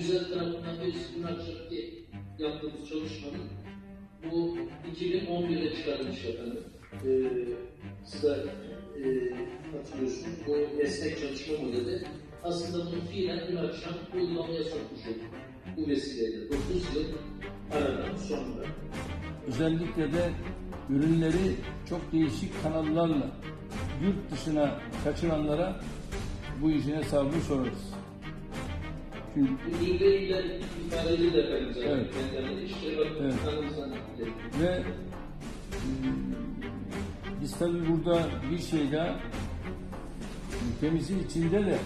güzel tarafından birisi dün akşamki yaptığımız çalışmanın bu 2011'de çıkarılmış efendim. Ee, siz de e, hatırlıyorsunuz. Bu esnek çalışma modeli aslında bunu fiilen dün akşam uygulamaya sokmuş olduk. Bu vesileyle 9 yıl aradan sonra. Özellikle de ürünleri çok değişik kanallarla yurt dışına kaçıranlara bu işin hesabını sorarız. Çünkü Ürünleriyle ifadeleri de efendim zaten. Evet. kendilerine işte bak Evet. ve mm, biz tabii burada bir şey daha ülkemizin içinde de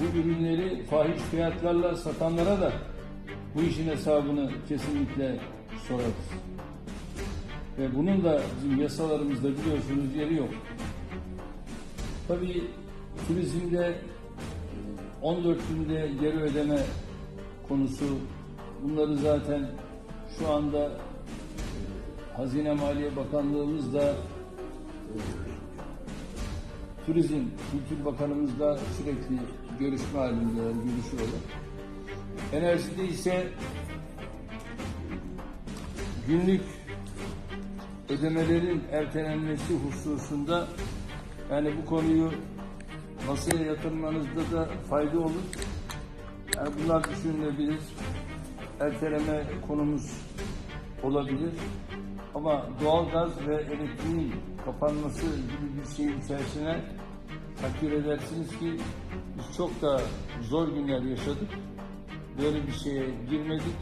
bu ürünleri fahiş fiyatlarla satanlara da bu işin hesabını kesinlikle sorarız. Ve bunun da bizim yasalarımızda biliyorsunuz yeri yok. Tabii turizmde 14 günde geri ödeme konusu bunları zaten şu anda e, Hazine Maliye Bakanlığımız da e, Turizm Kültür Bakanımızla sürekli görüşme halindeler, görüşüyorlar. Enerjide ise günlük ödemelerin ertelenmesi hususunda yani bu konuyu masaya yatırmanızda da fayda olur. Yani bunlar düşünülebilir. Erteleme konumuz olabilir. Ama doğalgaz ve elektriğin kapanması gibi bir şeyin içerisine takdir edersiniz ki biz çok da zor günler yaşadık. Böyle bir şeye girmedik.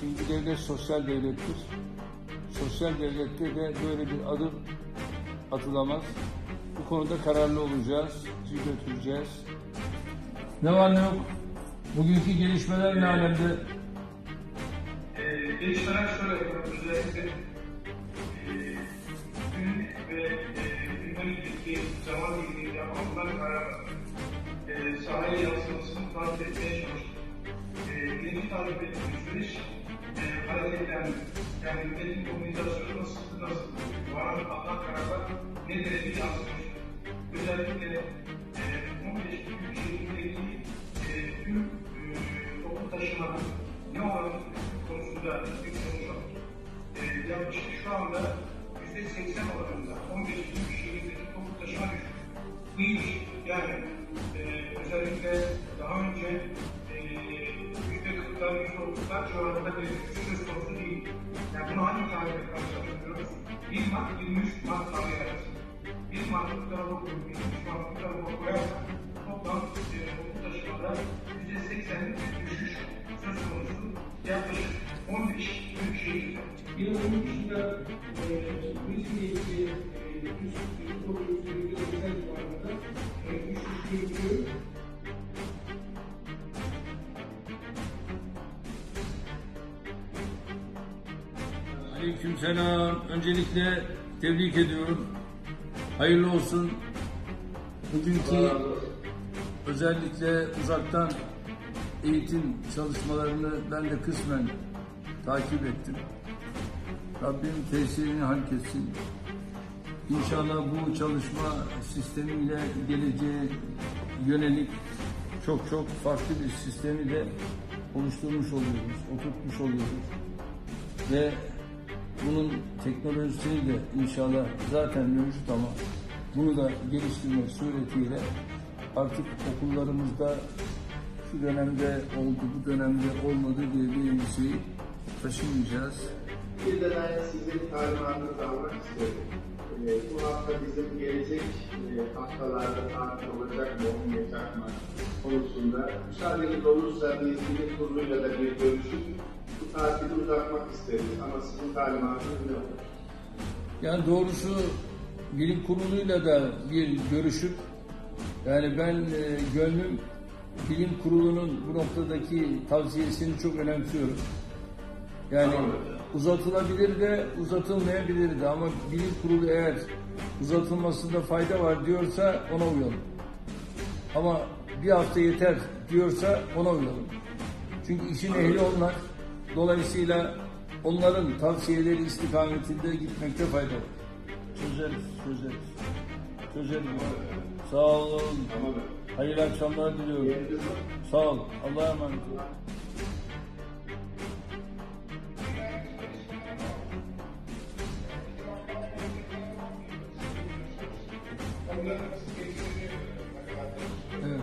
Çünkü devlet sosyal devlettir. Sosyal devlette de böyle bir adım atılamaz. Bu konuda kararlı olacağız, sizi götüreceğiz. Ne var ne yok? Bugünkü gelişmeler ne alemde? Ee, gelişmeler şöyle. Özellikle e, gün ve e, günlerdeki zaman diliminde alınan kararlar e, sahaya yansımasını takip etmeye çalıştık. E, birinci takip ettiğimiz süreç e. Yani ülkenin komünikasyonu nasıl, nasıl, var alınan kararlar ne derece yansımış. Özellikle e, 15 büyük şehirdeki e, tüm e, toplu taşımanın ne konusunda bir konuşalım. E, yaklaşık şu anda %80 oranında 15 büyük şehirdeki toplu taşıma düştü. Bu şey. Yani e, daha önce e, %40'lar, %30'lar civarında bir söz konusu. Yani bunu hangi tarihle karşılaştırıyoruz? 1 Mart 23 Mart tarihi arasında. 1 Mart'ı bu tarafa koyup 23 Mart'ı bu tarafa koyarsak toplam e, toplu taşımada %80'lik bir düşüş söz konusu yaklaşık 15 büyük şehirde. Yine onun dışında e, turizmle ilgili e, doğru üzerinde özel civarında e, düşüş görülüyor. Aleykümselam. Öncelikle tebrik ediyorum. Hayırlı olsun. Bugünkü özellikle uzaktan eğitim çalışmalarını ben de kısmen takip ettim. Rabbim tesirini halk etsin. İnşallah bu çalışma sistemiyle geleceğe yönelik çok çok farklı bir sistemi de oluşturmuş oluyoruz, oturtmuş oluyoruz. Ve bunun teknolojisini de inşallah zaten mevcut ama bunu da geliştirmek suretiyle artık okullarımızda şu dönemde oldu, bu dönemde olmadı diye bir endişeyi taşımayacağız. Bir de ben sizin talimatınızı almak istiyorum. Ee, bu hafta bizim gelecek e, haftalarda tatil olacak mı, olmayacak mı konusunda müsaadeniz olursa biz bilim kuruluyla da bir görüşüp tatili uzatmak isteriz. Ama sizin talimatınız ne olur? Yani doğrusu bilim kuruluyla da bir görüşüp yani ben e, gönlüm bilim kurulunun bu noktadaki tavsiyesini çok önemsiyorum. Yani uzatılabilir de uzatılmayabilir de ama bilim kurulu eğer uzatılmasında fayda var diyorsa ona uyalım. Ama bir hafta yeter diyorsa ona uyalım. Çünkü işin ehli onlar. Dolayısıyla onların tavsiyeleri istikametinde gitmekte fayda var. Çözeriz, çözeriz. Çözeriz. Sağ olun. Hayırlı akşamlar diliyorum. Sağ ol. Allah'a emanet ol. Evet.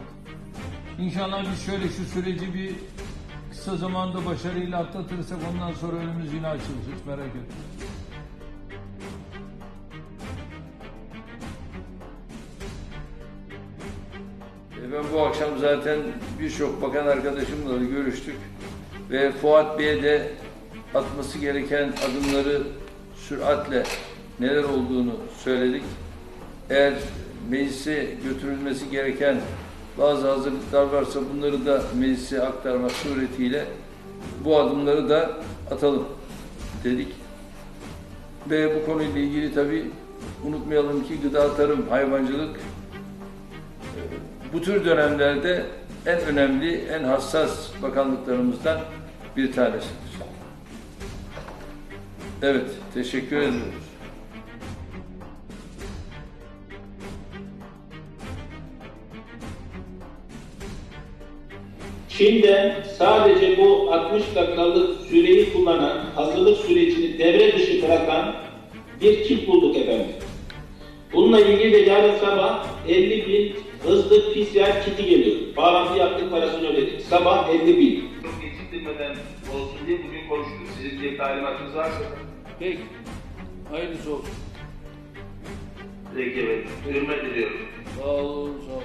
İnşallah biz şöyle şu süreci bir kısa zamanda başarıyla atlatırsak ondan sonra önümüz yine açılır. Hiç merak etme. E, Ben bu akşam zaten birçok bakan arkadaşımla da görüştük ve Fuat Bey'e de atması gereken adımları süratle neler olduğunu söyledik. Eğer meclise götürülmesi gereken bazı hazırlıklar varsa bunları da meclise aktarmak suretiyle bu adımları da atalım dedik. Ve bu konuyla ilgili tabii unutmayalım ki gıda, tarım, hayvancılık bu tür dönemlerde en önemli, en hassas bakanlıklarımızdan bir tanesidir. Evet, teşekkür ediyoruz. Çin'de sadece bu 60 dakikalık süreyi kullanan, hazırlık sürecini devre dışı bırakan bir kit bulduk efendim. Bununla ilgili de yarın sabah 50 bin hızlı PCR kiti geliyor. Bağlantı yaptık parasını ödedik. Sabah 50 bin. Çok geciktirmeden olsun diye bugün konuştuk. Sizin bir talimatınız varsa Peki, hayırlısı olsun. peki evet. Hürmet ediyorum. Sağ olun, sağ olun.